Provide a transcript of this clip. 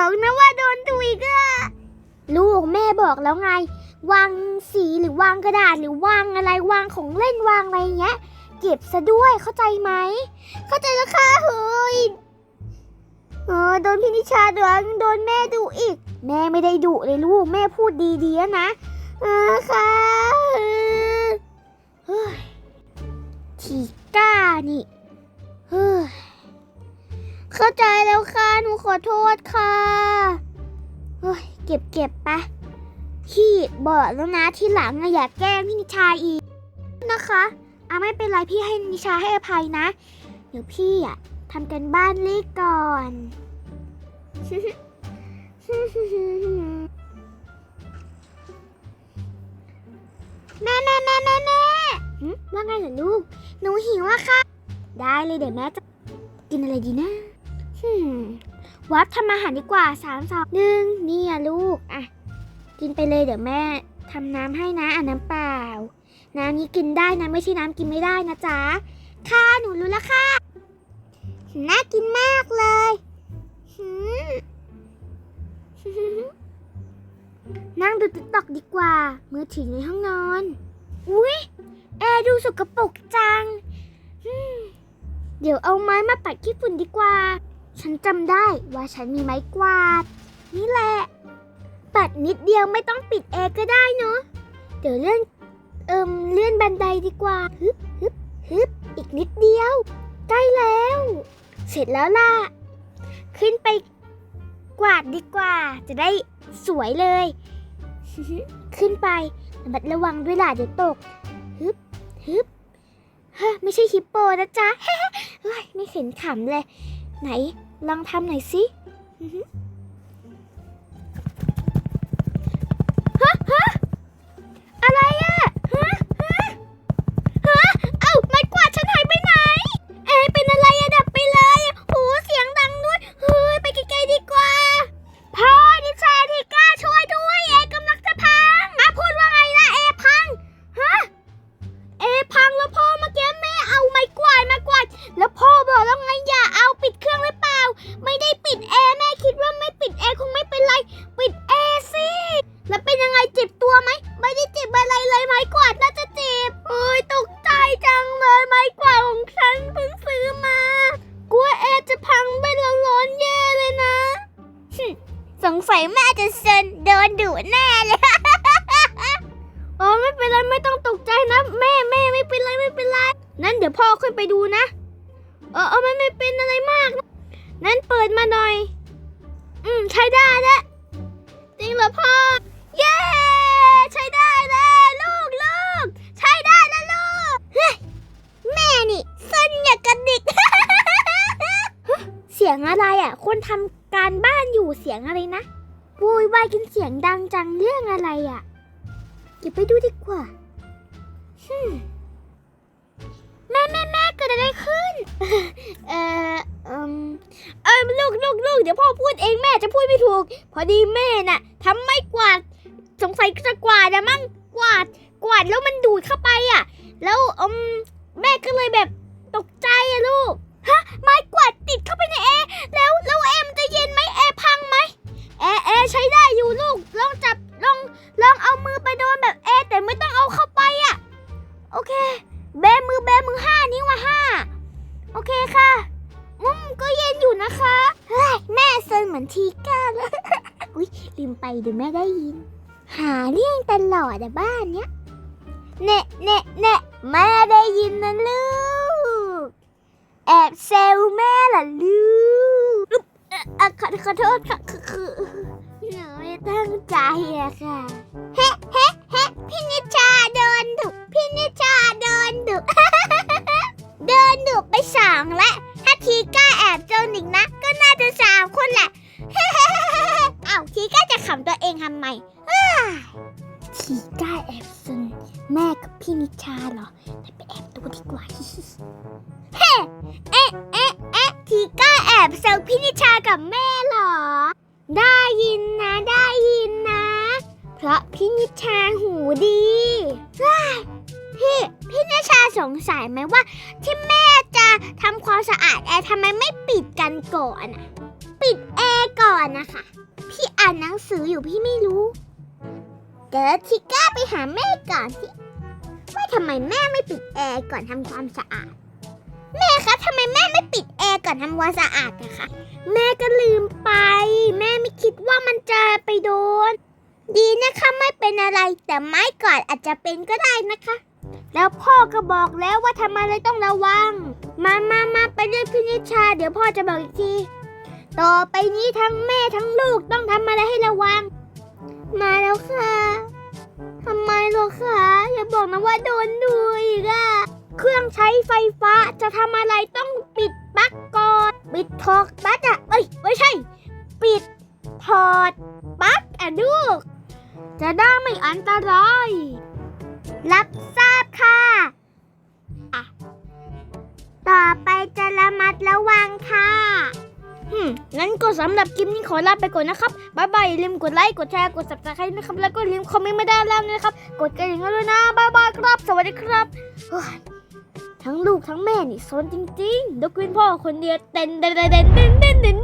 บอกนะว่าโดนตุยก็ลูกแม่บอกแล้วไง วางสีหรือวางกระดาษหรือวางอะไรวางของเล่นวางอะไรเงี้ย เก็บซะด้วยเข้าใจไหม เข้าใจแล้วค่ะเฮ้ยเออโดนพินิชาโดนโดนแม่ดุอีก แม่ไม่ได้ดุเลยลูกแม่พูดดีๆนะเออค่ะเฮ้ยที เข้าใจแล้วค่ะ หนูขอโทษค่ะเฮ้ยเก็บเก็บๆไปพี่บอกแล้วนะที่หลังอย่าแกล้งพี่นิชาอีกนะคะอะไม่เป็นไรพี่ให้นิชาให้อภัยนะ เดี๋ยวพี่อะทำกันบ้านเลขก่อนแม่แม่แม่แม่แม่ว่าไงเหรอลูก หนูหิวอะค่ะ ได้เลยเดี๋ยวแม่จะกินอะไรดีนะ วัดทำอาหารดีกว่าสามสองหนึ่งนี่อะลูกอะกินไปเลยเดี๋ยวแม่ทำน้ำให้นะอะน้ำเปล่า น้ำนี้กินได้นะไม่ใช่น้ำกินไม่ได้นะจ๊ะค่ะหนูรู้แล้วค่ะน่ากินมากเลยนั่งดูติ๊กตอกดีกว่า มือถือในห้องนอน อุ้ยแอร์ดูสกปรกจัง เดี๋ยวเอาไม้มาปัดขี้ฝุ่นดีกว่า ฉันจำได้ว่าฉันมีไม้กวาด นี่แหละปัดนิดเดียวไม่ต้องปิดแอร์ก็ได้เนาะเดี๋ยวเลื่อนเอิมเลื่อนบันไดดีกว่าฮึบฮึบฮึบอีกนิดเดียว ใกล้แล้ว เสร็จแล้วล่ะ ขึ้นไปกวาดดีกว่า จะได้สวยเลย ขึ้นไประมัดระวังด้วยล่ะเดี๋ยวตกฮึบฮึบฮะไม่ใช่ฮิปโปนะจ๊ะเฮ้ยไม่เห็นขำเลย ไหน ลองทำหน่อยสิ งสัยแม่จะเซนโดนดุแน่เลย อ๋อไม่เป็นไรไม่ต้องตกใจนะ แม่แม่ไม่เป็นไรไม่เป็นไร นั้นเดี๋ยวพ่อขึ้นไปดูนะ เออเออมันไม่เป็นอะไรมากนะนั้นเปิดมาหน่อย อืมใช้ได้แล้วจริงเหรอพ่อ เย้ ใช้ได้ อะไรอะ คนทำการบ้านอยู่เสียงอะไรนะโวยวายกันเสียงดังจังเรื่องอะไรอะเดี๋ยวไปดูดีกว่าฮึแม่แม่แม่เกิดอะไรขึ้น เออเอมเออลูกลูกลูกเดี๋ยวพ่อพูดเองแม่จะพูดไม่ถูก พอดีแม่น่ะทำไม่กวาดสงสัยจะกวาดอะมั้งกวาดกวาดแล้วมันดูดเข้าไปอะ แล้วอืมแม่ก็เลยแบบตกใจอะลูก ไปโดนแบบแอแต่ไม่ต้องเอาเข้าไปอะโอเค แบมือแบมือห้านิ้วมาห้าโอเคค่ะอืมก็เย็นอยู่นะคะเฮ้ยแม่เซนเหมือนทีก้าเลยอุ๊ยลืมไปเดี๋ยวแม่ได้ยิน หาเรื่องตลอดอะบ้านเนี้ยเนะเนะเนะแม่ได้ยินนะลูก แอบเซลแม่ล่ะลูก อ่อเอ่อขอขอโทษค่ะคือคือหนูไม่ตั้งใจอะค่ะเฮ้เฮ้เฮ้พี่นิชาโดนดุพี่นิชาโดนดุโดนดุไปสองและถ้าทีก้าแอบโจนอีกนะ ก็น่าจะสามคนแหละเอ้าทีก้าจะขำตัวเองทำไมทีก้าแอบซึนแม่กับพี่นิชาเหรอแต่ไปแอบดูดีกว่าเฮ้เอ๊ะ ก้าแอบเซลพี่นิชากับแม่หรอ ได้ยินนะได้ยินนะ เพราะพี่นิชาหูดีว้พี่พี่นิชาสงสัยไหมว่า ที่แม่จะทำความสะอาดแอร์ทำไมไม่ปิดกันก่อนอะปิดแอร์ก่อนนะคะ พี่อ่านหนังสืออยู่พี่ไม่รู้เดี๋ยวทิก้าไปหาแม่ก่อนสิว่าทำไมแม่ไม่ปิดแอร์ก่อนทำความสะอาด แม่คะทำไมแม่ไม่ปิดแอร์ก่อนทำความสะอาดนะคะ แม่ก็ลืมไป แม่ไม่คิดว่ามันจะไปโดน ดีนะคะไม่เป็นอะไรแต่ไม้กอดอาจจะเป็นก็ได้นะคะ แล้วพ่อก็บอกแล้วว่าทำอะไรต้องระวัง มามามาไปเรียกพี่นิชา เดี๋ยวพ่อจะบอกอีกที ต่อไปนี้ทั้งแม่ทั้งลูกต้องทำอะไรให้ระวัง มาแล้วค่ะทำไมหรอคะอย่าบอกนะว่าโดนดู เครื่องใช้ไฟฟ้าจะทำอะไรต้องปิดปลั๊กก่อนปิดถอดปลั๊กอะเอ้ยไม่ใช่ ปิดถอดปลั๊กอะลูกจะได้ไม่อันตราย รับทราบค่ะอะต่อไปจะระมัดระวังค่ะหืมงั้นก็สำหรับคลิปนี้ขอลาไปก่อนนะครับบ๊ายบายอย่าลืมกดไลค์ กดแชร์ กด subscribe นะครับ แล้วก็ลืมคอมเมนต์ไม่ได้แล้วนะครับ กดกระดิ่งกันด้วยนะบ๊ายบายครับ สวัสดีครับ ทั้งลูกทั้งแม่นี่สนจริงๆดกว้นพ่อคนเดียวเต้นเต้นเต้นเต้นเต้นเต้นเต้น